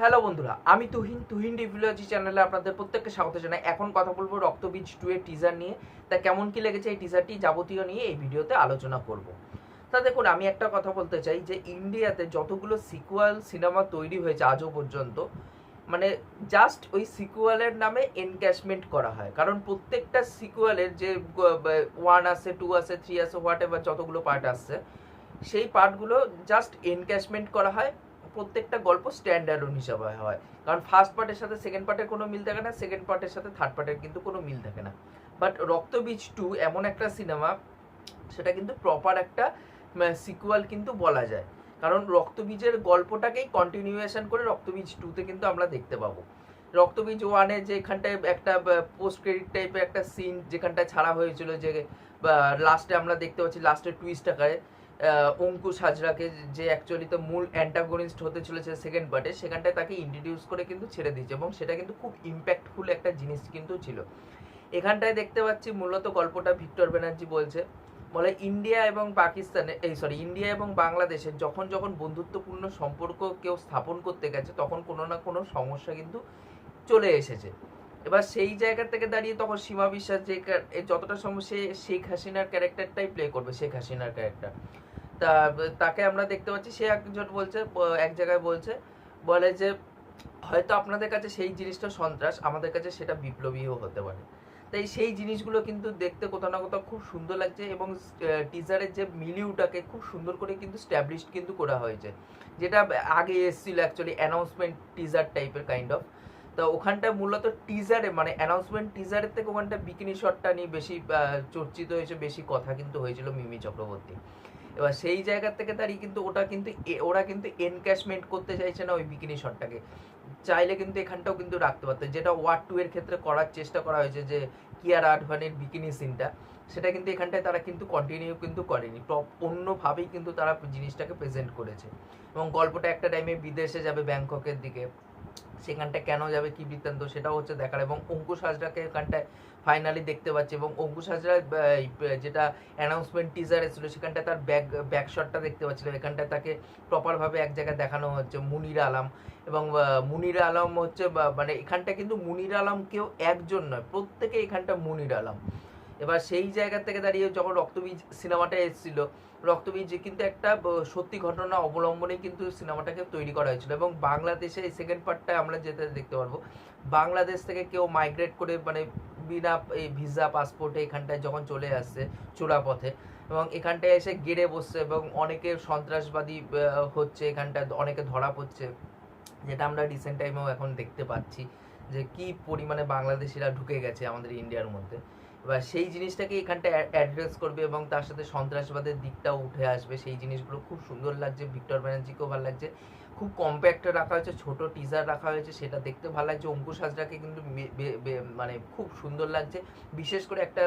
Hello বন্ধুরা, আমি তুহিন তুহিন রিভিউলজি চ্যানেলে আপনাদের প্রত্যেককে স্বাগত জানাই। এখন কথা বলব রক্তবীজ টু এর টিজার নিয়ে। তা কেমন কি লেগেছে এই টিজারটি যাবতীয় নিয়ে এই ভিডিওতে আলোচনা করব। তা দেখুন, আমি একটা কথা বলতে চাই যে ইন্ডিয়াতে যতগুলো সিকুয়াল সিনেমা তৈরি হয়েছে আজও পর্যন্ত মানে জাস্ট ওই সিকুয়ালের নামে এনক্যাশমেন্ট করা হয়। কারণ প্রত্যেকটা সিকুয়ালের যে ওয়ান আছে টু আছে থ্রি আছে হোয়াট এভার যতগুলো পার্ট আসছে, সেই পার্টগুলো জাস্ট এনক্যাশমেন্ট করা হয়। প্রত্যেকটা গল্প স্ট্যান্ডার্ড হিসাবে হয়। কারণ ফার্স্ট পার্টের সাথে সেকেন্ড পার্টের কোনো মিল থাকে না সেকেন্ড পার্টের সাথে থার্ড পার্টের কিন্তু কোনো মিল থাকে না। বাট রক্তবীজ টু এমন একটা সিনেমা সেটা কিন্তু প্রপার একটা সিকুয়াল কিন্তু বলা যায়। কারণ রক্তবীজের গল্পটাকেই কন্টিনিউয়েশন করে রক্তবীজ টুতে কিন্তু আমরা দেখতে পাবো। রক্তবীজ ওয়ানে যেখানটায় একটা পোস্ট ক্রেডিট টাইপের একটা সিন যেখানটায় ছাড়া হয়েছিল যে লাস্টে আমরা দেখতে পাচ্ছি লাস্টের টুইস্ট আকারে। অঙ্কুশ হাজরাকে যে অ্যাকচুয়ালি তো মূল অ্যান্টাগনিস্ট হতে চলেছে সেকেন্ড পার্টে সেখানটায় তাকে ইন্ট্রোডিউস করে কিন্তু ছেড়ে দিয়েছে এবং সেটা কিন্তু খুব ইম্প্যাক্টফুল একটা জিনিস কিন্তু ছিল। এখানটায় দেখতে পাচ্ছি মূলত গল্পটা ভিক্টর ব্যানার্জি বলছে, বলে ইন্ডিয়া এবং পাকিস্তানে, এই সরি ইন্ডিয়া এবং বাংলাদেশের যখন যখন বন্ধুত্বপূর্ণ সম্পর্ক কেউ স্থাপন করতে গেছে, তখন কোনো না কোনো সমস্যা কিন্তু চলে এসেছে। এবার সেই জায়গা থেকে দাঁড়িয়ে তখন সীমা বিশ্বাস যে যতটা সম্ভব সে শেখ হাসিনার ক্যারেক্টারটাই প্লে করবে, শেখ হাসিনার ক্যারেক্টার তা, তাকে আমরা দেখতে পাচ্ছি, সে একজন বলছে এক জায়গায় বলছে, বলে যে, হয়তো আপনাদের কাছে সেই জিনিসটা সন্ত্রাস, আমাদের কাছে সেটা বিপ্লবীও হতে পারে। তাই সেই জিনিসগুলো কিন্তু দেখতে কোথাও না কোথাও খুব সুন্দর লাগছে এবং টিজারের যে মিলিউটাকে খুব সুন্দর করে কিন্তু স্ট্যাবলিশ কিন্তু করা হয়েছে। যেটা আগে এসেছিল অ্যাকচুয়ালি অ্যানাউন্সমেন্ট টিজার টাইপের কাইন্ড অফ তো ওখানটা মূলত টিজারে মানে অ্যানাউন্সমেন্ট টিজারের থেকে ওখানটা বিকিনি শটটা নিয়ে বেশি চর্চিত হয়েছে, বেশি কথা কিন্তু হয়েছিল মিমি চক্রবর্তী। এবার সেই জায়গা থেকে দাঁড়িয়ে কিন্তু ওটা কিন্তু ওরা কিন্তু এনক্যাশমেন্ট করতে চাইছে না ওই বিকিনি শটটাকে চাইলে কিন্তু এখানটাও কিন্তু রাখতে পারতো। যেটা ওয়ার টু এর ক্ষেত্রে করার চেষ্টা করা হয়েছে যে কিয়ারা আডভানির বিকিনি সিনটা সেটা কিন্তু এখানটায় তারা কিন্তু কন্টিনিউ কিন্তু করেনি। অন্যভাবেই কিন্তু তারা জিনিসটাকে প্রেজেন্ট করেছে। এবং গল্পটা একটা টাইমে বিদেশে যাবে ব্যাংককের দিকে। সেখানটা কেন যাবে, কি বৃত্তান্ত, সেটাও হচ্ছে দেখার। এবং অঙ্কুশ হাজরাকে এখানটায় ফাইনালি দেখতে পাচ্ছি। এবং অঙ্কুশ হাজরা যেটা অ্যানাউন্সমেন্ট টিজার ছিল সেখানটায় তার ব্যাক ব্যাক শটটা দেখতে পাচ্ছিলাম। এখানটায় তাকে প্রপারভাবে এক জায়গায় দেখানো হচ্ছে, মুনির আলম। এবং মুনির আলম হচ্ছে মানে এখানটা কিন্তু মুনির আলম কেউ একজন নয়, প্রত্যেকে এখানটা মুনির আলম। এবার সেই জায়গা থেকে দাঁড়িয়ে যখন রক্তবীজ সিনেমাটা এসেছিল, রক্তবীজ কিন্তু একটা সত্যি ঘটনা অবলম্বনে কিন্তু সিনেমাটাকে তৈরি করা হয়েছিল এবং বাংলাদেশে এই সেকেন্ড পার্টটা আমরা যেতে দেখতে পারব, বাংলাদেশ থেকে কেউ মাইগ্রেট করে মানে বিনা এই ভিসা পাসপোর্টে এখানটায় যখন চলে আসছে চোরা পথে এবং এখানটায় এসে গেড়ে বসছে এবং অনেকে সন্ত্রাসবাদী হচ্ছে এখানটায়, অনেকে ধরা পড়ছে, যেটা আমরা রিসেন্ট টাইমেও এখন দেখতে পাচ্ছি যে কি পরিমাণে বাংলাদেশিরা ঢুকে গেছে আমাদের ইন্ডিয়ার মধ্যে। এবার সেই জিনিসটাকে এখানটা অ্যাড্রেস করবে এবং তার সাথে সন্ত্রাসবাদের দিকটাও উঠে আসবে। সেই জিনিসগুলো খুব সুন্দর লাগছে, ভিক্টর ব্যানার্জিকেও ভালো লাগছে। খুব কম্প্যাক্ট রাখা হয়েছে, ছোট টিজার রাখা হয়েছে, সেটা দেখতে ভালো লাগছে। অঙ্কুশ হাজরাকে কিন্তু মানে খুব সুন্দর লাগছে। বিশেষ করে একটা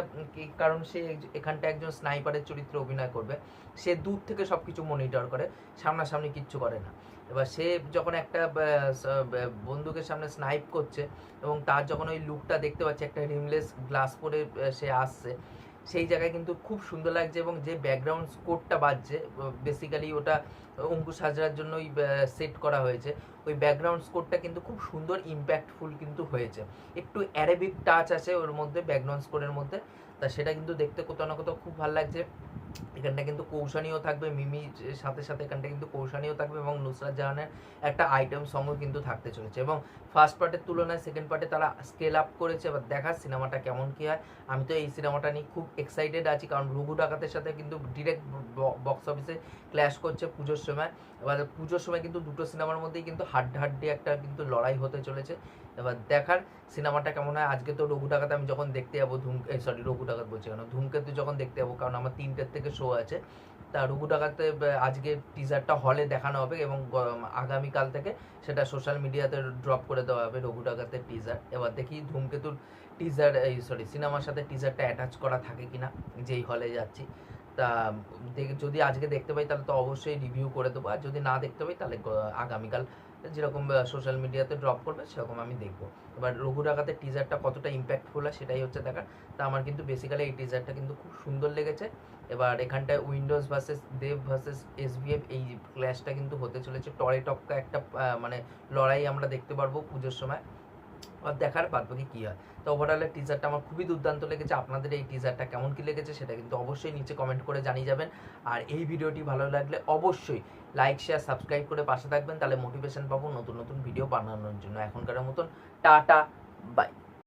কারণ সে এখানটা একজন স্নাইপারের চরিত্রে অভিনয় করবে। সে দূর থেকে সব কিছু মনিটর করে, সামনাসামনি কিচ্ছু করে না। এবার সে যখন একটা আহ, স- ব- বন্দুকের সামনে স্নাইপ করছে এবং তার যখন ওই লুকটা দেখতে পাচ্ছে একটা রিমলেস গ্লাস পরে সে আসছে সেই জায়গায় কিন্তু খুব সুন্দর লাগছে এবং যে ব্যাকগ্রাউন্ড স্কোরটা বাজছে বেসিক্যালি ওটা অঙ্কুশ হাজরার জন্যই সেট করা হয়েছে ওই ব্যাকগ্রাউন্ড স্কোরটা কিন্তু খুব সুন্দর ইম্প্যাক্টফুল কিন্তু হয়েছে। একটু অ্যারাবিক টাচ আছে ওর মধ্যে ব্যাকগ্রাউন্ড স্কোরের মধ্যে তা সেটা কিন্তু দেখতে কোথাও না কোথাও খুব ভালো লাগছে। এখানটা কিন্তু কৌশানীও থাকবে, মিমির সাথে সাথে এখানটা কিন্তু কৌশানীও থাকবে এবং নুসরাত জাহানের একটা আইটেম সঙ্গও কিন্তু থাকতে চলেছে এবং ফার্স্ট পার্টের তুলনায় সেকেন্ড পার্টে তারা স্কেল আপ করেছে, এবার দেখার সিনেমাটা কেমন কী হয়। আমি তো এই সিনেমাটা নিয়ে খুব এক্সাইটেড আছি, কারণ রঘু ডাকাতের সাথে কিন্তু ডিরেক্ট বক্স অফিসে ক্ল্যাশ করছে পুজোর সময়। এবার পুজোর সময় কিন্তু দুটো সিনেমার মধ্যেই কিন্তু হাড্ডাহাড্ডি একটা কিন্তু লড়াই হতে চলেছে। এবার দেখার সিনেমাটা কেমন হয়? আজকে তো রঘু ডাকাত আমি যখন দেখতে যাব ধুম সরি রঘু ডাকাত বলছি কেন? ধূমকেতু যখন দেখতে যাব, কারণ আমার তিনটের থেকে শো আছে। তা রঘু ডাকাতে আজকে টিজারটা হলে দেখানো হবে এবং আগামীকাল থেকে সেটা সোশ্যাল মিডিয়াতে ড্রপ করে দেওয়া হবে রঘু ডাকাতের টিজার এবার দেখি ধূমকেতুর টিজার এই সরি সিনেমার সাথে টিজারটা অ্যাটাচ করা থাকে কিনা, যেই হলে যাচ্ছি। তা যদি আজকে দেখতে পাই তাহলে তো অবশ্যই রিভিউ করে দেবো। আর যদি না দেখতে পাই তাহলে আগামীকাল যেরকম সোশ্যাল মিডিয়াতে ড্রপ করবে, সেরকম আমি দেখব। এবার রঘু ডাকাতের টিজারটা কতটা ইম্প্যাক্টফুল হয় সেটাই হচ্ছে দেখার। তা আমার কিন্তু বেসিক্যালি এই টিজারটা কিন্তু খুব সুন্দর লেগেছে। এবার এখানটায় Windows versus Dev versus SVF এই ক্ল্যাশটা কিন্তু হতে চলেছে। টরে টপকা একটা মানে লড়াই আমরা দেখতে পারব পুজোর সময়। দেখার বাদ বাকি কী হয়? তো ওভারঅলের টিজারটা আমার খুবই দুর্দান্ত লেগেছে। আপনাদের এই টিজারটা কেমন কী লেগেছে সেটা কিন্তু অবশ্যই নিচে কমেন্ট করে জানিয়ে যাবেন। আর এই ভিডিওটি ভালো লাগলে অবশ্যই লাইক শেয়ার সাবস্ক্রাইব করে পাশে থাকবেন। তাহলে মোটিভেশন পাবো নতুন নতুন ভিডিও বানানোর জন্য। এখনকার মতন টাটা বাই